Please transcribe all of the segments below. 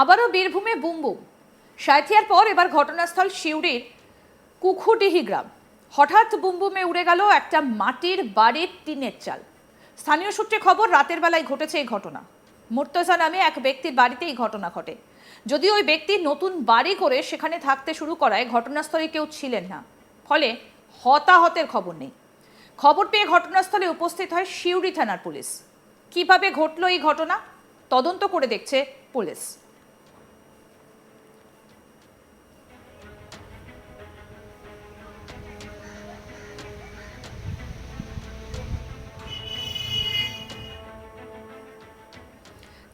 আবারও বীরভূমে বুমবুম সাঁথিয়ার পর এবার ঘটনাস্থল সিউড়ির কুখুডিহি গ্রাম। হঠাৎ বুমবুমে উড়ে গেল একটা মাটির বাড়ির টিনের চাল। স্থানীয় সূত্রে খবর, রাতের বেলায় ঘটেছে এই ঘটনা। মুর্তজা নামে এক ব্যক্তির বাড়িতে এই ঘটনা ঘটে। যদিও ওই ব্যক্তি নতুন বাড়ি করে সেখানে থাকতে শুরু করায় ঘটনাস্থলে কেউ ছিলেন না। ফলে হতাহতের খবর নেই। খবর পেয়ে ঘটনাস্থলে উপস্থিত হয় সিউড়ি থানার পুলিশ। কীভাবে ঘটলো এই ঘটনা? তদন্ত করে দেখছে পুলিশ।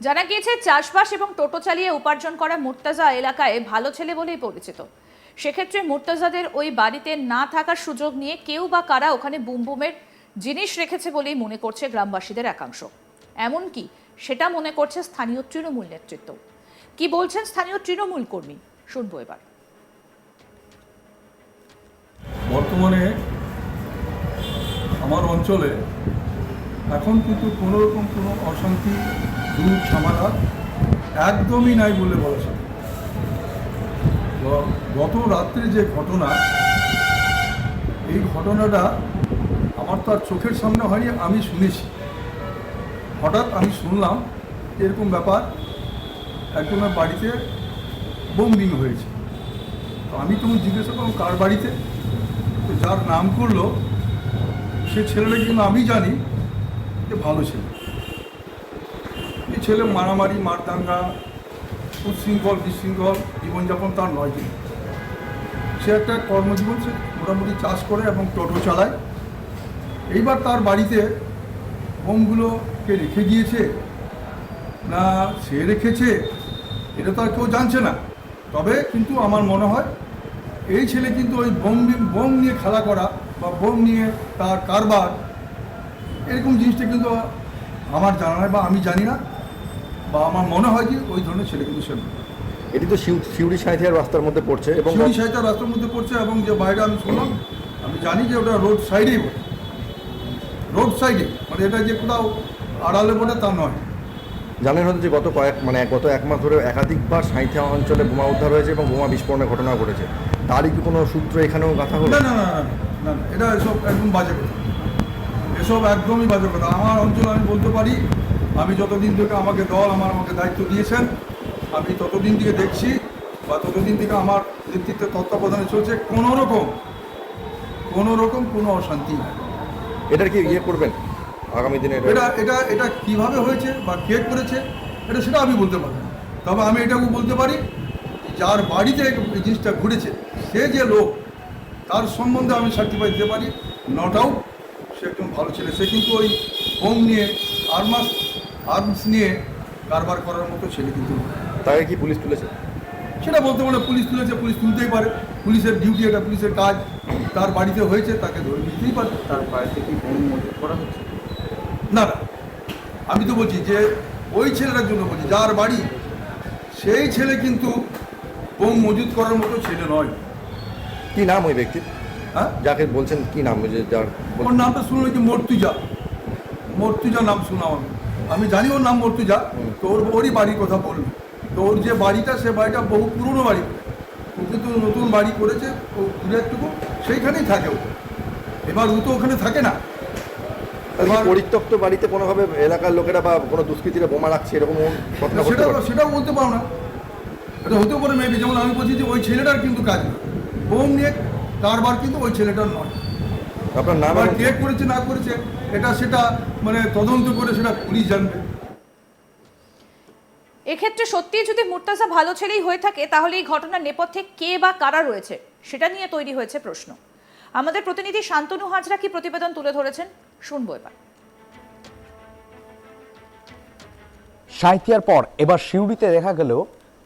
জানা গিয়েছে, চাষবাস এবং টোটো চালিয়ে উপার্জন করা মুর্তাজা এলাকায় ভালো ছেলে বলেই পরিচিত। সেক্ষেত্রে মুর্তাজাদের ওই বাড়িতে না থাকার সুযোগ নিয়ে কেউ বা কারা ওখানে বুমবুমের জিনিস রেখেছে বলেই মনে করছে গ্রামবাসীদের একাংশ। এমনকি সেটা মনে করছে স্থানীয় তৃণমূল নেতৃত্ব। কি বলছেন স্থানীয় তৃণমূল কর্মী? শুনব এবার। বর্তমানে আমার অঞ্চলে এখন কিন্তু কোনো রকম কোনো অশান্তি দুধ ঝামেলা একদমই নাই বলে বলা যায় গত রাত্রে যে ঘটনা, এই ঘটনাটা আমার তো আর চোখের সামনে হয়নি, আমি শুনেছি। হঠাৎ আমি শুনলাম এরকম ব্যাপার একজনের বাড়িতে বোমবিং হয়েছে। তো আমি তখন জিজ্ঞাসা করলাম, কার বাড়িতে? তো যার নাম করল, সে ছেলেটা কিন্তু আমি জানি যে ভালো ছেলে। ছেলে মারামারি, মারদাঙ্গা উচ্ছৃঙ্খল বিশৃঙ্খল, জীবনযাপন তার নয় কিন্তু সে একটা কর্মজীবন সে মোটামুটি চাষ করে এবং টোটো চালায়। এইবার তার বাড়িতে বোমগুলোকে রেখে গিয়েছে না সে রেখেছে, এটা তো আর কেউ জানছে না। তবে কিন্তু আমার মনে হয় এই ছেলে কিন্তু ওই বোম বোম নিয়ে খেলা করা বা বোম নিয়ে তার কারবার, এরকম জিনিসটা কিন্তু আমার জানা নয় বা আমি জানি না। বা আমার মনে হয় যে ওই ধরনের ছেলে কিন্তু সে এটি তো শিউ- শিউড়ি সাঁথিয়ার রাস্তার মধ্যে পড়ছে এবং শিউরি সাহিত্য রাস্তার মধ্যে পড়ছে এবং যে বাইরে আমি শুনলাম আমি জানি যে ওটা রোড সাইডেই বটে। রোড সাইডে মানে এটা যে কোথাও আড়ালে বটে তা নয়। জানেন হয়তো যে গত কয়েক মানে গত এক মাস ধরে একাধিকবার সাঁথিয়া অঞ্চলে বোমা উদ্ধার হয়েছে এবং বোমা বিস্ফোরণের ঘটনা ঘটেছে। তারই কি কোনো সূত্র এখানেও গাথা হলো? না না না না, না, না না, এটা এসব একদম বাজে কথা। এসব একদমই বাজে কথা। আমার অঞ্চলে আমি বলতে পারি আমি যতদিন থেকে আমাকে দল আমার আমাকে দায়িত্ব দিয়েছেন আমি ততদিন থেকে দেখছি বা ততদিন থেকে আমার নেতৃত্বে তত্ত্বাবধানে চলছে কোনো রকম কোনো রকম কোনো অশান্তি নাই। এটার কি ইয়ে করবেন? আগামী দিনে এটা- এটা এটা এটা কীভাবে হয়েছে বা কে করেছে এটা সেটা আমি বলতে পারব না। তবে আমি এটাও বলতে পারি যার বাড়িতে এই জিনিসটা ঘুরেছে সে যে লোক তার সম্বন্ধে আমি সার্টিফাই দিতে পারি নট আউট সে একদম ভালো ছেলে। সে কিন্তু ওই হোম নিয়ে আর্মাস আর্মস নিয়ে কারবার করার মতো ছেলে কিন্তু। তাকে কি পুলিশ তুলেছে? সেটা বলতে পারে পুলিশ তুলেছে পুলিশ তুলতেই পারে। পুলিশের ডিউটি এটা পুলিশের কাজ। তার বাড়িতে হয়েছে তাকে ধরে নিতেই পারে। তার বাড়িতে কি বোম মজুত করা হচ্ছে। না না আমি তো বলছি যে ওই ছেলেটার জন্য বলছি যার বাড়ি সেই ছেলে কিন্তু বোম মজুত করার মতো ছেলে নয়। কি নাম ওই ব্যক্তির? হ্যাঁ? যাকে বলছেন কি নাম ওই যে যার ওর নামটা শুনলো যে মর্তুজা। মর্তুজা নাম শুনলাম আমি আমি জানি ওর নাম মর্তুজা তো ওর ওরই বাড়ির কথা বলল তো ওর যে বাড়িটা সে বাড়িটা বহু পুরনো বাড়ি। ও কিন্তু নতুন বাড়ি করেছে ও দূরে একটুকু সেইখানেই থাকে ও। এবার ও তো ওখানে থাকে না। এবার- পরিত্যক্ত বাড়িতে কোনোভাবে এলাকার লোকেরা বা কোনো দুষ্কৃতীরা বোমা রাখছে এরকম ঘটনা সেটা সেটাও বলতে পারো না। এটা হতেও পারে মেবি যেমন আমি বলছি যে ওই ছেলেটার কিন্তু কাজ বোম নিয়ে কারবার কিন্তু ওই ছেলেটার নয়। আপনার নাম কে করেছে না করেছে এটা সেটা মানে তদন্ত করে সেটা পুলিশ জানবে। এক্ষেত্রে সত্যিই যদি মুর্তাজা ভালো ছেলেই হয়ে থাকে তাহলে এই ঘটনার নেপথ্যে কে বা কারা রয়েছে? সেটা নিয়ে তৈরি হয়েছে প্রশ্ন। আমাদের প্রতিনিধি শান্তনু হাজরা কি প্রতিবেদন তুলে ধরেছেন? শুনব এবার। সাঁইথিয়ার পর এবার সিউড়িতে দেখা গেল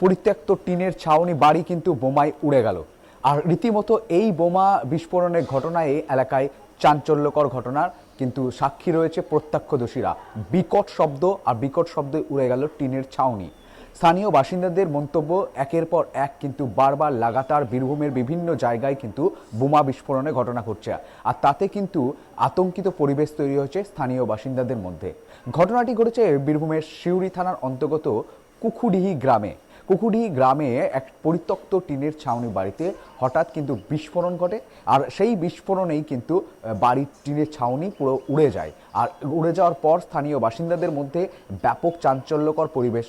পরিত্যক্ত টিনের ছাউনি বাড়ি কিন্তু বোমায় উড়ে গেল। আর রীতিমতো এই বোমা বিস্ফোরণের ঘটনায় এই এলাকায় চাঞ্চল্যকর ঘটনার কিন্তু সাক্ষী রয়েছে প্রত্যক্ষদর্শীরা। বিকট শব্দ আর বিকট শব্দে উড়ে গেল টিনের ছাউনি। স্থানীয় বাসিন্দাদের মন্তব্য, একের পর এক কিন্তু বারবার লাগাতার বীরভূমের বিভিন্ন জায়গায় কিন্তু বোমা বিস্ফোরণের ঘটনা ঘটছে। আর তাতে কিন্তু আতঙ্কিত পরিবেশ তৈরি হয়েছে স্থানীয় বাসিন্দাদের মধ্যে। ঘটনাটি ঘটেছে বীরভূমের সিউড়ি থানার অন্তর্গত কুকুডিহি গ্রামে। কুকুডি গ্রামে এক পরিত্যক্ত টিনের ছাউনি বাড়িতে হঠাৎ কিন্তু বিস্ফোরণ ঘটে। আর সেই বিস্ফোরণেই কিন্তু বাড়ির টিনের ছাউনি পুরো উড়ে যায়। আর উড়ে যাওয়ার পর স্থানীয় বাসিন্দাদের মধ্যে ব্যাপক চাঞ্চল্যকর পরিবেশ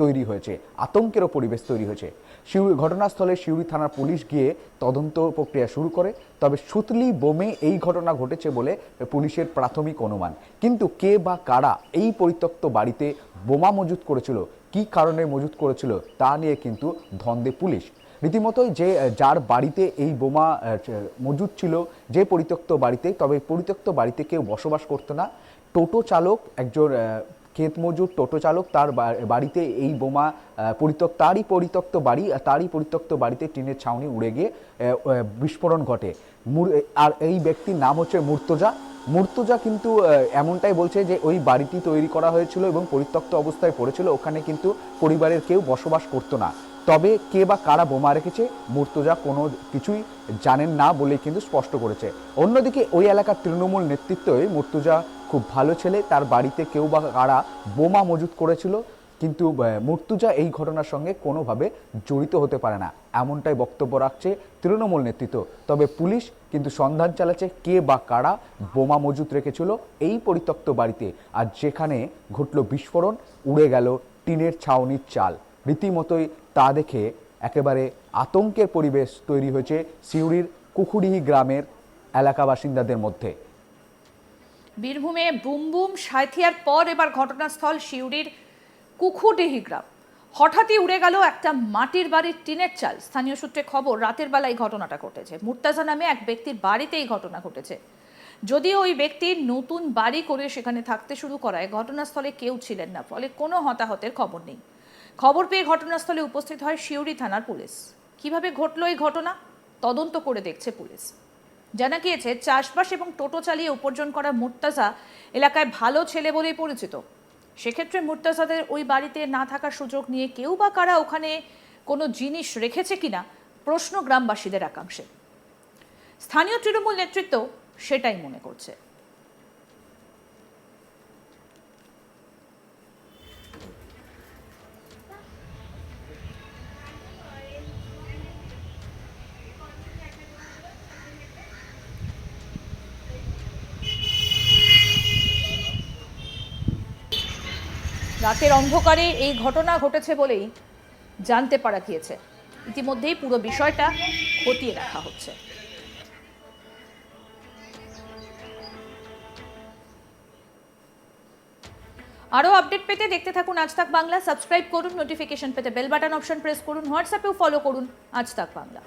তৈরি হয়েছে। আতঙ্কেরও পরিবেশ তৈরি হয়েছে। শিউরি ঘটনাস্থলে শিউরি থানার পুলিশ গিয়ে তদন্ত প্রক্রিয়া শুরু করে। তবে সুতলি বোমে এই ঘটনা ঘটেছে বলে পুলিশের প্রাথমিক অনুমান। কিন্তু কে বা কারা এই পরিত্যক্ত বাড়িতে বোমা মজুত করেছিল, কি কারণে মজুত করেছিল তা নিয়ে কিন্তু ধন্দে পুলিশ। রীতিমতোই যে যার বাড়িতে এই বোমা মজুদ ছিল, যে পরিত্যক্ত বাড়িতে, তবে পরিত্যক্ত বাড়িতে কেউ বসবাস করতো না। টোটো চালক একজন ক্ষেত মজুর, টোটো চালক, তার বাড়িতে এই বোমা পরিত্যক্ত, তারই পরিত্যক্ত বাড়ি তারই পরিত্যক্ত বাড়িতে টিনের ছাউনি উড়ে গিয়ে বিস্ফোরণ ঘটে। আর এই ব্যক্তির নাম হচ্ছে মূর্তজা। মূর্তজা কিন্তু এমনটাই বলছে যে ওই বাড়িটি তৈরি করা হয়েছিল এবং পরিত্যক্ত অবস্থায় পড়েছিল। ওখানে কিন্তু পরিবারের কেউ বসবাস করতো না। তবে কে বা কারা বোমা রেখেছে, মুর্তজা কোনো কিছুই জানেন না বলেই কিন্তু স্পষ্ট করেছে। অন্যদিকে ওই এলাকার তৃণমূল নেতৃত্বই মুর্তজা খুব ভালো ছেলে, তার বাড়িতে কেউ বা কারা বোমা মজুত করেছিল, কিন্তু মুর্তুজা এই ঘটনার সঙ্গে কোনোভাবে জড়িত হতে পারে না, এমনটাই বক্তব্য রাখছে তৃণমূল নেতৃত্ব। তবে পুলিশ কিন্তু সন্ধান চালাচ্ছে কে বা কারা বোমা মজুত রেখেছিল এই পরিত্যক্ত বাড়িতে, আর যেখানে ঘটল বিস্ফোরণ, উড়ে গেল টিনের ছাউনির চাল। রীতিমতোই তা দেখে একেবারে আতঙ্কের পরিবেশ তৈরি হয়েছে সিউড়ির কুকুডিহি গ্রামের এলাকা বাসিন্দাদের মধ্যে। বীরভূমে বুম বুম সাঁথিয়ার পর এবার ঘটনাস্থল সিউড়ির কুকুডিহি গ্রাম। হঠাৎই উড়ে গেল একটা মাটির বাড়ির টিনের চাল। স্থানীয় সূত্রে খবর, রাতের বেলায় ঘটনাটা ঘটেছে। মুর্তাজা নামে এক ব্যক্তির বাড়িতে এই ঘটনা ঘটেছে। যদিও ওই ব্যক্তি নতুন বাড়ি করে সেখানে থাকতে শুরু করায়, ঘটনাস্থলে কেউ ছিলেন না, ফলে কোনো হতাহতের খবর নেই। খবর পেয়ে ঘটনাস্থলে উপস্থিত হয় শিউরি থানার পুলিশ। কীভাবে ঘটলো এই ঘটনা? তদন্ত করে দেখছে পুলিশ। জানা গিয়েছে, চাষবাস এবং টোটো চালিয়ে উপার্জন করা মুর্তাজা এলাকায় ভালো ছেলে বলেই পরিচিত। সেক্ষেত্রে মুর্তাজাদের ওই বাড়িতে না থাকার সুযোগ নিয়ে কেউ বা কারা ওখানে কোনো জিনিস রেখেছে কিনা, প্রশ্ন গ্রামবাসীদের একাংশে। স্থানীয় তৃণমূল নেতৃত্ব সেটাই মনে করছে। রাতের অন্ধকারে এই ঘটনা ঘটেছে বলেই জানতে পারা গিয়েছে। ইতিমধ্যেই পুরো বিষয়টা খতিয়ে দেখা হচ্ছে। আরও আপডেট পেতে দেখতে থাকুন আজ তাক বাংলা। সাবস্ক্রাইব করুন, নোটিফিকেশন পেতে বেল বাটন অপশন প্রেস করুন, হোয়াটসঅ্যাপেও ফলো করুন আজ তাক বাংলা।